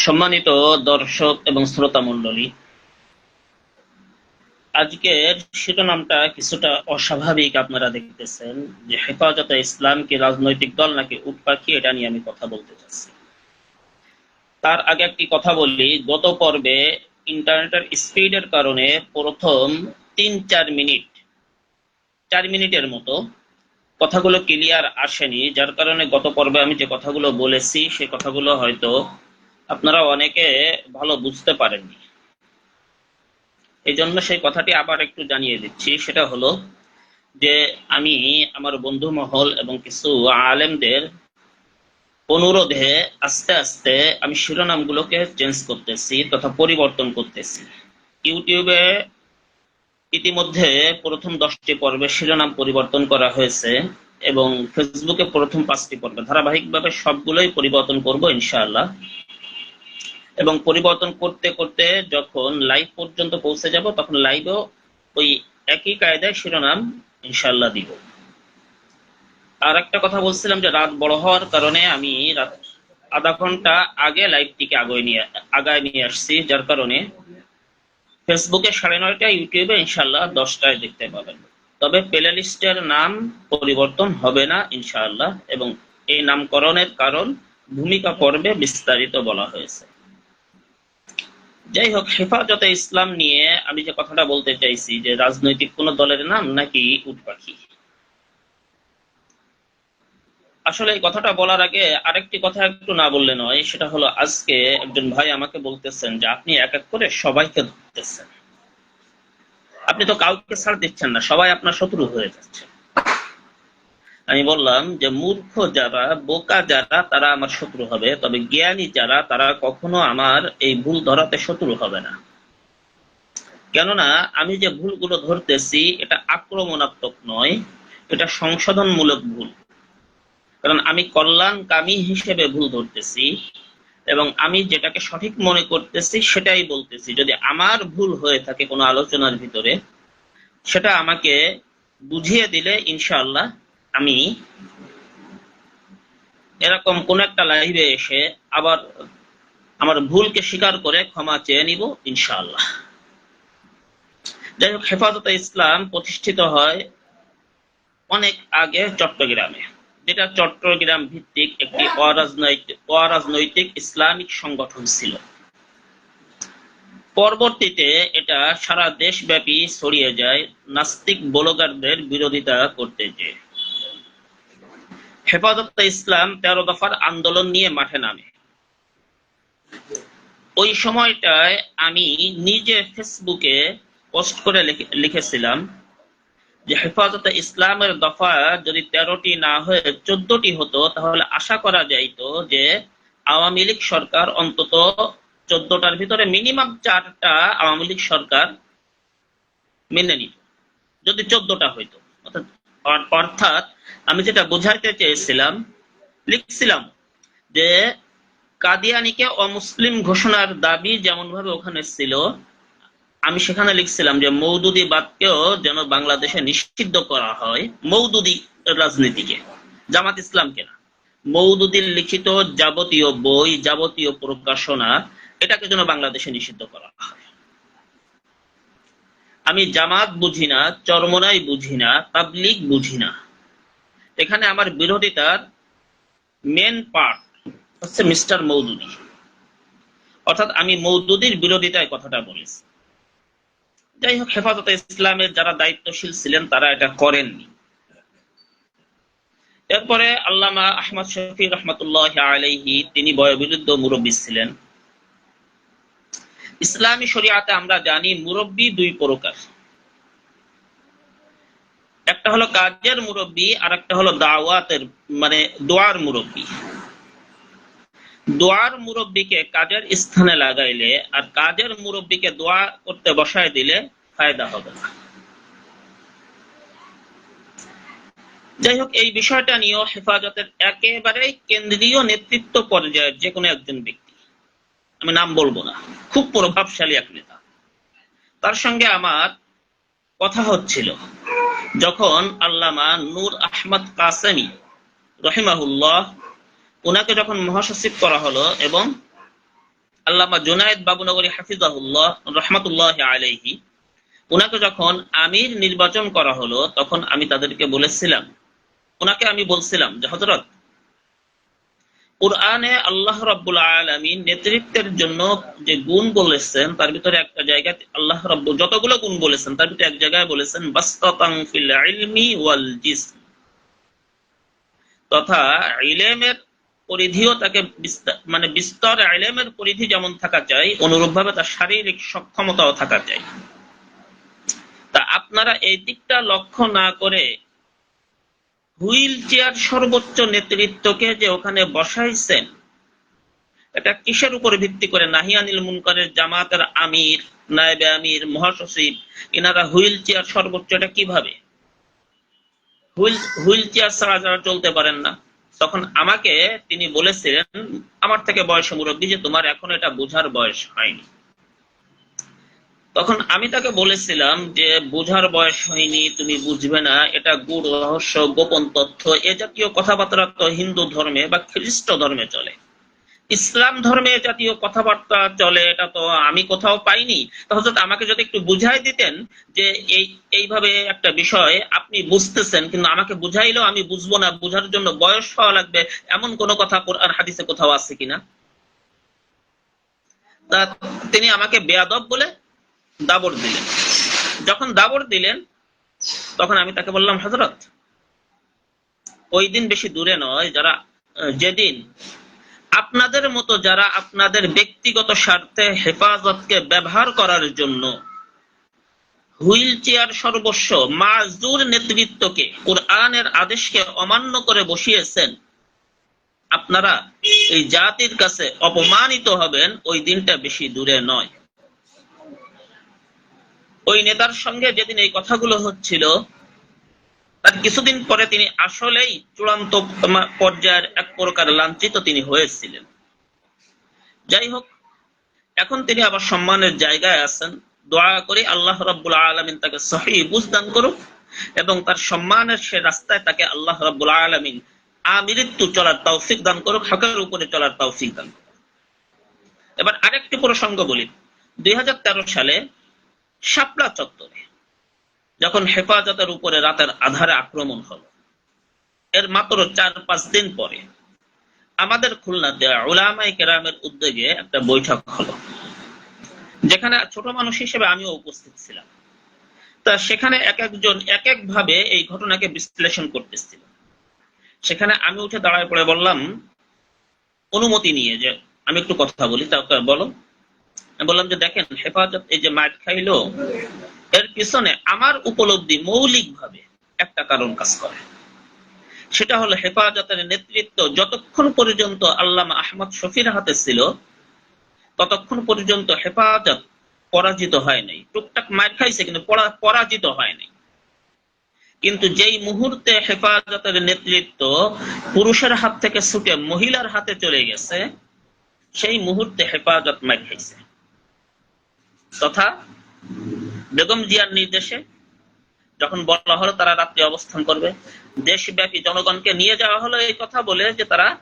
সম্মানিত দর্শক এবং শ্রোতা মণ্ডলী, আজকের শিরোনামটা কিছুটা অস্বাভাবিক আপনারা দেখতেছেন যে হেফাজতে ইসলাম কি রাজনৈতিক দল নাকি উট পাখি এটা নিয়ে আমি কথা বলতে চাচ্ছি। তার আগে একটি কথা বলি, গত পর্বে ইন্টারনেটের স্পিডের কারণে প্রথম তিন চার মিনিট, চার মিনিটের মতো কথাগুলো ক্লিয়ার আসেনি, যার কারণে গত পর্বে আমি যে কথাগুলো বলেছি, সে কথাগুলো হয়তো আপনারা অনেকে ভালো বুঝতে পারেননি। এই জন্য সেই কথাটি আবার একটু জানিয়ে দিচ্ছি। সেটা হলো যে আমি আমার বন্ধু মহল এবং কিছু আলেমদের অনুরোধে আস্তে আস্তে আমি শিরোনামগুলোকে চেঞ্জ করতেছি তথা পরিবর্তন করতেছি। ইউটিউবে ইতিমধ্যে প্রথম দশটি পর্বে শিরোনাম পরিবর্তন করা হয়েছে এবং ফেসবুকে প্রথম পাঁচটি পর্বে। ধারাবাহিকভাবে সবগুলোই পরিবর্তন করব ইনশাআল্লাহ। এবং পরিবর্তন করতে করতে যখন লাইভ পর্যন্ত পৌঁছে যাব, তখন লাইভেও ওই একই কায়দায় শিরোনাম ইনশাআল্লাহ দিব। আর একটা কথা বলছিলাম যে রাত বড় হওয়ার কারণে আমি রাত আধা ঘণ্টা আগে লাইভটিকে আগায় নিয়ে আগায় নিয়ে আসছি, যার কারণে ফেসবুকে সাড়ে নয়টা ইউটিউবে ইনশাল্লাহ দশটায় দেখতে পাবেন। তবে প্লে লিস্টের নাম পরিবর্তন হবে না ইনশাআল্লাহ, এবং এই নামকরণের কারণ ভূমিকা পর্বে বিস্তারিত বলা হয়েছে। যাই হোক হেফাজতে ইসলাম নিয়ে আমি যে কথাটা বলতে চাইছি যে রাজনৈতিক কোন দলের নাম নাকি উট পাখি? আসলে এই কথাটা বলার আগে আরেকটি কথা একটু না বললে নয়, সেটা হলো আজকে একজন ভাই আমাকে বলতেছেন যে আপনি এক এক করে সবাইকে ধরতেছেন। আপনি তো কাউকে ছাড় দিচ্ছেন না, সবাই আপনার শত্রু হয়ে যাচ্ছে। আমি বললাম যে মূর্খ যারা, বোকা যারা, তারা আমার শত্রু হবে। তবে জ্ঞানী যারা, তারা কখনো আমার এই ভুল ধরাতে শত্রু হবে না। কেননা, আমি যে ভুলগুলো ধরতেছি, এটা আক্রমণাত্মক নয়, এটা সংশোধনমূলক ভুল। কারণ আমি কল্যাণকামী হিসেবে ভুল ধরতেছি, এবং আমি যেটাকে সঠিক মনে করতেছি, সেটাই বলতেছি। যদি আমার ভুল হয়ে থাকে কোনো আলোচনার ভিতরে, সেটা আমাকে বুঝিয়ে দিলে ইনশাআল্লাহ আমি এরকম কোন একটা লাইভে এসে আবার আমার ভুলকে স্বীকার করে ক্ষমা চেয়ে নিব, ইনশাআল্লাহ। যাই হোক, হেফাজতে ইসলাম প্রতিষ্ঠিত হয় অনেক আগে চট্টগ্রামে, যেটা চট্টগ্রাম ভিত্তিক একটি অরাজনৈতিক অরাজনৈতিক ইসলামিক সংগঠন ছিল। পরবর্তীতে এটা সারা দেশব্যাপী ছড়িয়ে যায়, নাস্তিক ব্লগারদের বিরোধিতা করতে যে হেফাজত ইসলাম তেরো দফার আন্দোলন নিয়ে মাঠে নামে। ওই সময়টায় আমি নিজে ফেসবুকে পোস্ট করে লিখেছিলাম যে, হেফাজতে ইসলামের দফা যদি তেরোটি না হয়ে চোদ্দটি হতো, তাহলে আশা করা যাইত যে, আওয়ামী লীগ সরকার অন্তত চোদ্দটার ভিতরে মিনিমাম চারটা আওয়ামী লীগ সরকার মেনে নিত। যদি চোদ্দটা হইতো। অর্থাৎ আমি যেটা বোঝাইতে চেয়েছিলাম, লিখছিলাম যে কাদিয়ানিকে অমুসলিম ঘোষণার দাবি যেমন ভাবে ওখানে ছিল, আমি সেখানে লিখছিলাম যে মৌদুদি বাদকেও যেন বাংলাদেশে নিষিদ্ধ করা হয় মৌদুদি রাজনীতিকে, জামাত ইসলামকে না। মৌদুদির লিখিত যাবতীয় বই, যাবতীয় প্রকাশনা, এটাকে যেন বাংলাদেশে নিষিদ্ধ করা হয়। আমি জামাত বুঝি না, চরমনাই বুঝি না, তাবলিগ বুঝি না। এখানে আমার বিরোধিতার মেন পার্ট হচ্ছে মিস্টার মৌদুদি। অর্থাৎ আমি মৌদুদির বিরোধিতায় কথাটা বলেছি। যাই হোক, হেফাজতে ইসলামের যারা দায়িত্বশীল ছিলেন, তারা এটা করেননি। এরপরে আল্লামা আহমদ শফি রহমতুল্লাহ আলাইহি, তিনি বয়বিরুদ্ধ মুরব্বী ছিলেন। ইসলামী শরিয়াতে আমরা জানি মুরব্বী দুই প্রকার। একটা হলো কাজের মুরব্বী আর একটা হলো দাওয়াতের মানে দোয়ার মুরব্বী। দোয়ার মুরব্বীকে কাজের স্থানে লাগাইলে আর কাজের মুরব্বীকে দোয়া করতে বসায় দিলে ফায়দা হবে না। যাই হোক, এই বিষয়টা নিয়েও হেফাজতের একেবারে কেন্দ্রীয় নেতৃত্ব পর্যায়ের যে কোনো একজন ব্যক্তি, আমি নাম বলব না, খুব প্রভাবশালী এক নেতা। তার সঙ্গে আমার কথা হচ্ছিল। যখন আল্লামা নূর আহমদ কাসেমি রহিমাহুল্লাহ ওনাকে যখন মহাসচিব করা হলো এবং আল্লামা জুনায়দ বাবুনগরী হাফিজাহুল্লাহ রহমাতুল্লাহ আলাইহি ওনাকে যখন আমির নির্বাচন করা হলো, তখন আমি তাদেরকে বলেছিলাম ওনাকে আমি বলছিলাম যে হজরত কোরআনে আল্লাহ রাব্বুল আলামিন নেতৃত্বের জন্য যে গুণ বলেছেন, তার ভিতরে একটা জায়গায় আল্লাহ রাব্বুল, যতগুলো গুণ বলেছেন, তার ভিতরে এক জায়গায় বলেছেন বাস্তাতাং ফিল ইলমি ওয়াল জিসম। তথা ইলেমের পরিধিও তাকে মানে বিস্তর ইলেমের পরিধি যেমন থাকা চাই, অনুরূপভাবে তার শারীরিক সক্ষমতাও থাকা চাই। তা আপনারা এই দিকটা লক্ষ্য না করে হুইল চেয়ার সর্বোচ্চ নেতৃত্বকে যে ওখানে বসাইছেন, এটা কিসের উপর ভিত্তি করে? নাহিয়ানিল মুনকারের জামাতের আমির, নায়েবে আমির, মহাসচিব এনারা হুইল চেয়ার সর্বোচ্চ, এটা কীভাবে? হুইল হুইল চেয়ার ছাড়া যারা চলতে পারেন না। তখন আমাকে তিনি বলেছিলেন, আমার থেকে বয়স মুরব্বী, যে তোমার এখন এটা বোঝার বয়স হয়নি। তখন আমি তাকে বলেছিলাম যে, বোঝার বয়স হয়নি, তুমি বুঝবে না। এটা গুড়, রহস্য, গোপন তথ্য, এ জাতীয় কথাবার্তা তো হিন্দু ধর্মে বা খ্রিস্ট ধর্মে চলে। ইসলাম ধর্মে জাতীয় কথাবার্তা চলে, এটা তো আমি কোথাও পাইনি। হজরত আমাকে যদি একটু বুঝাই দিতেন যে, এই, এইভাবে একটা বিষয় আপনি বুঝতেছেন, কিন্তু আমাকে বুঝাইলেও আমি বুঝব না, বুঝার জন্য বয়স হওয়া লাগবে, এমন কোনো কথা কোরআন, হাদিসে কোথাও আছে কিনা? তিনি আমাকে বেয়াদব বলে দাবর দিলেন। যখন দাবর দিলেন, তখন আমি তাকে বললাম হজরত ওই দিন বেশি দূরে নয়, যারা যেদিন আপনাদের মতো যারা আপনাদের ব্যক্তিগত স্বার্থে হেফাজতকে ব্যবহার করার জন্য হুইল চেয়ার সর্বস্ব মাজুর নেতৃত্বকে কোরআনের আদেশকে অমান্য করে বসিয়েছেন, আপনারা এই জাতির কাছে অপমানিত হবেন, ওই দিনটা বেশি দূরে নয়। ওই নেতার সঙ্গে যেদিন এই কথাগুলো হচ্ছিল, তার কিছুদিন পরে তিনি আসলেই চূড়ান্ত পর্যায়ের এক প্রকার লাঞ্ছিত তিনি হয়েছিলেন। যাই হোক, এখন তিনি আবার সম্মানের জায়গায় আছেন। দোয়া করে আল্লাহ রাব্বুল আলামিন তাকে সহি বুঝদান করুক এবং তার সম্মানের সে রাস্তায় তাকে আল্লাহ রাব্বুল আলামিন আমৃত্যু চলার তৌফিক দান করুক, হকের উপরে চলার তৌফিক দান করুক। এবার আরেকটি প্রসঙ্গ বলি। দুই হাজার তেরো সালে শাপলা চত্বরে। যখন হেফাজতের উপরে রাতের আধারে আক্রমণ হলো, এর মাত্র চার পাঁচ দিন পরে আমাদের খুলনাতে ওলামাই কেরামের উদ্যোগে একটা বৈঠক হলো, যেখানে ছোট মানুষ হিসেবে আমিও উপস্থিত ছিলাম। তা সেখানে এক একজন এক এক ভাবে এই ঘটনাকে বিশ্লেষণ করতেছিল। সেখানে আমি উঠে দাঁড়ায় পড়ে বললাম, অনুমতি নিয়ে যে আমি একটু কথা বলি তা বলো। আমি বললাম যে দেখেন, হেফাজত এই যে মাইট খাইলো, এর পিছনে আমার উপলব্ধি মৌলিক ভাবে একটা কারণ কাজ করে। সেটা হলো হেফাজতের নেতৃত্ব যতক্ষণ পর্যন্ত আল্লামা আহমদ শফির হাতে ছিল, ততক্ষণ পর্যন্ত হেফাজত পরাজিত হয় নাই। টুকটাক মার খাইছে, কিন্তু পরাজিত হয় নাই। কিন্তু যেই মুহূর্তে হেফাজতের নেতৃত্ব পুরুষের হাত থেকে ছুটে মহিলার হাতে চলে গেছে, সেই মুহূর্তে হেফাজত মার খাইছে। তথা বেগম জিয়ার নির্দেশে যখন বলা হলো তারা রাত্রি অবস্থান করবে, দেশব্যাপী জনগণকে নিয়ে যাওয়া হলো এই কথা বলে যে তারা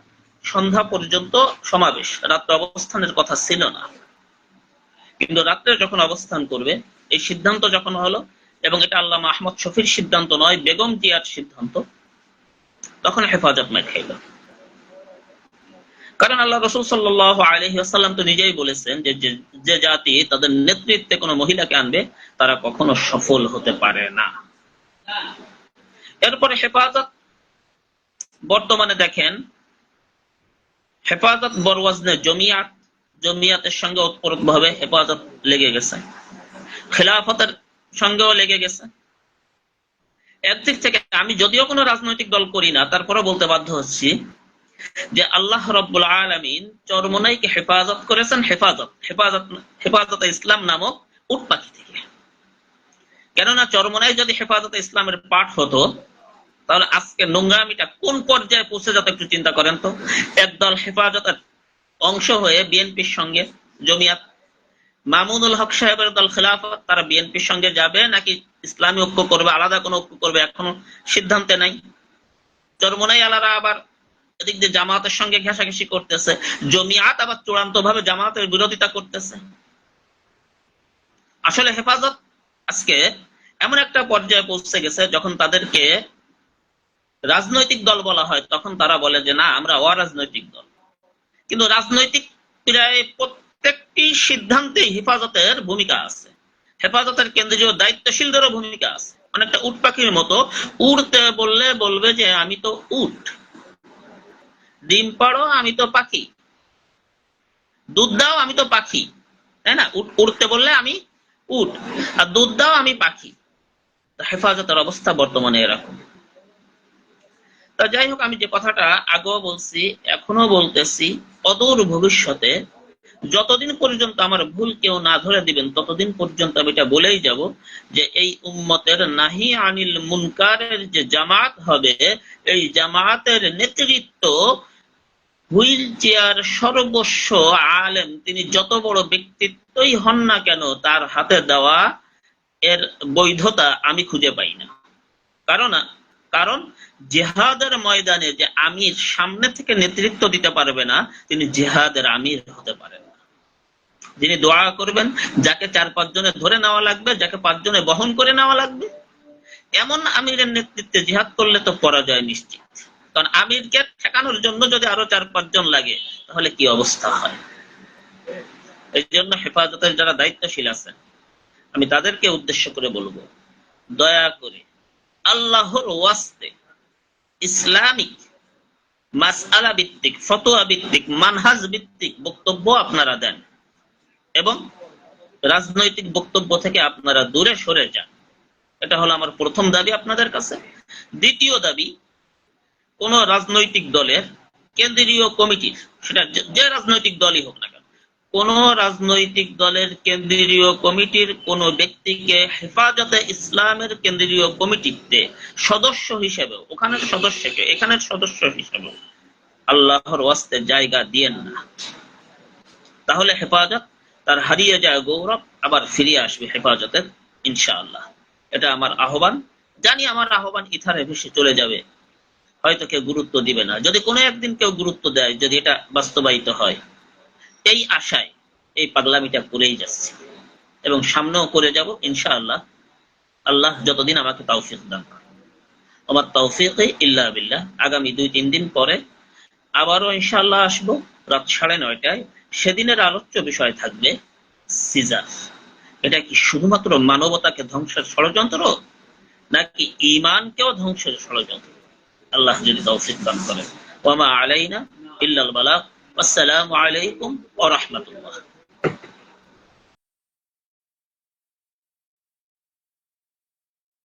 সন্ধ্যা পর্যন্ত সমাবেশ। রাত্রে অবস্থানের কথা ছিল না। কিন্তু রাত্রে যখন অবস্থান করবে, এই সিদ্ধান্ত যখন হলো, এবং এটা আল্লাহ আহমদ শফির সিদ্ধান্ত নয়, বেগম জিয়ার সিদ্ধান্ত, তখন হেফাজত খাইল কারণ আল্লাহ রসুল সাল্লাহ আলহিহাসাল্লাম তো নিজেই বলেছেন যে যে জাতি তাদের নেতৃত্বে কোনো মহিলাকে আনবে, তারা কখনো সফল হতে পারে না। এরপরে হেফাজত, বর্তমানে দেখেন, হেফাজত বরওয়াজনে জমিয়াত, জমিয়াতের সঙ্গে ওতপ্রোত ভাবে হেফাজত লেগে গেছে। খেলাফতের সঙ্গেও লেগে গেছে। একদিক থেকে আমি যদিও কোনো রাজনৈতিক দল করি না তারপরে বলতে বাধ্য হচ্ছি যে আল্লাহ রব্বুল আলমিন চরমনাইকে হেফাজত করেছেন, হেফাজত হেফাজত হেফাজত ইসলাম নামক উট থেকে। কেননা চরমনাই যদি হেফাজত ইসলামের পাঠ হতো, তাহলে আজকে নোংরামিটা কোন পর্যায়ে পৌঁছে যেত একটু চিন্তা করেন তো? একদল হেফাজতের অংশ হয়ে বিএনপির সঙ্গে জমিয়াত। মামুনুল হক সাহেবের দল খেলাফত, তারা বিএনপির সঙ্গে যাবে নাকি ইসলামী ঐক্য করবে, আলাদা কোনো ঐক্য করবে এখনও সিদ্ধান্তে নাই। চরমনাই আলারা আবার এদিক দিয়ে জামাতের সঙ্গে ঘেঁষাঘেঁষি করতেছে। জমিয়াত আবার চূড়ান্ত ভাবে জামাতের বিরোধিতা করতেছে। আসলে হেফাজত আজকে এমন একটা পর্যায়ে পৌঁছে গেছে, যখন তাদেরকে রাজনৈতিক দল বলা হয়, তখন তারা বলে যে, না, আমরা অরাজনৈতিক দল। কিন্তু রাজনৈতিক প্রায় প্রত্যেকটি সিদ্ধান্তে হেফাজতের ভূমিকা আছে। হেফাজতের কেন্দ্রীয় দায়িত্বশীলদেরও ভূমিকা আছে। অনেকটা উট পাখির মতো উড়তে বললে বলবে যে, আমি তো উট। ডিম পাড়ো, আমি তো পাখি। দুধ দাও, আমি তো পাখি। তাই না? উড়তে বললে আমি উট আর দুধ দাও, আমি পাখি। হেফাজতের অবস্থা বর্তমানে এরকম। তা যাই হোক, আমি যে কথাটা আগেও বলছি এখনও বলতেছি, অদূর ভবিষ্যতে যতদিন পর্যন্ত আমার ভুল কেউ না ধরে দিবেন, ততদিন পর্যন্ত আমি এটা বলেই যাব যে এই উম্মতের নাহি আনিল মুনকারের যে জামাত হবে, এই জামাতের নেতৃত্ব হুইল চেয়ার সর্বস্ব আলেম। তিনি যত বড় ব্যক্তিত্বই হন না কেন, তার হাতে দেওয়া এর বৈধতা আমি খুঁজে পাই না। কারণ কারণ জেহাদের ময়দানে যে আমির সামনে থেকে নেতৃত্ব দিতে পারবে না, তিনি জেহাদের আমির হতে পারেন না। যিনি দোয়া করবেন, যাকে চার পাঁচ জনে ধরে নেওয়া লাগবে, যাকে পাঁচ জনে বহন করে নেওয়া লাগবে, এমন আমিরের নেতৃত্বে জিহাদ করলে তো পরাজয় নিশ্চিত। কারণ আমিরকে ঠেকানোর জন্য যদি আরও চার, পাঁচজন লাগে, তাহলে কি অবস্থা হয়? এই জন্য হেফাজতের যারা দায়িত্বশীল আছেন, আমি তাদেরকে উদ্দেশ্য করে বলব, দয়া করে আল্লাহর ওয়াস্তে ইসলামিক মাসআলা ভিত্তিক, ফতোয়া ভিত্তিক, মানহাজ ভিত্তিক বক্তব্য আপনারা দেন এবং রাজনৈতিক বক্তব্য থেকে আপনারা দূরে সরে যান। এটা হলো আমার প্রথম দাবি আপনাদের কাছে। দ্বিতীয় দাবি কোন রাজনৈতিক দলের কেন্দ্রীয় কমিটির, সেটা যে- রাজনৈতিক দলই হোক না কেন, কোন রাজনৈতিক দলের কেন্দ্রীয় কমিটির কোন ব্যক্তিকে হেফাজতে ইসলামের কেন্দ্রীয় কমিটিতে সদস্য হিসেবে ওখানের সদস্যকে, এখানের সদস্য হিসেবে আল্লাহর ওয়াস্তে জায়গা দিয়েন না। তাহলে হেফাজত, তার হারিয়ে যায় গৌরব, আবার ফিরিয়ে আসবে হেফাজতের, ইনশাআল্লাহ। এটা আমার আহ্বান। জানি আমার আহ্বান ইথারে ভেসে চলে যাবে। হয়তো কেউ গুরুত্ব দিবে না। যদি কোনো একদিন কেউ গুরুত্ব দেয়, যদি এটা বাস্তবায়িত হয়, এই আশায় এই পাগলামিটা করেই যাচ্ছে। এবং সামনেও করে যাব, ইনশাআল্লাহ। আল্লাহ যতদিন আমাকে তৌফিক দান করে আমার তৌফিক ইল্লা বিল্লাহ। আগামী দুই, তিন দিন পরে আবারও ইনশাআল্লাহ আসব, রাত সাড়ে নয়টায়। সেদিনের আলোচ্য বিষয় থাকবে সিজার। এটা কি শুধুমাত্র মানবতাকে ধ্বংসের ষড়যন্ত্র, নাকি ইমানকেও ধ্বংসের ষড়যন্ত্র? আল্লাহ যদি তৌফিক দান করেন ওয়ামা আলাইনা ইল্লাল বালাগ আসসালামু আলাইকুম ওয়া রাহমাতুল্লাহ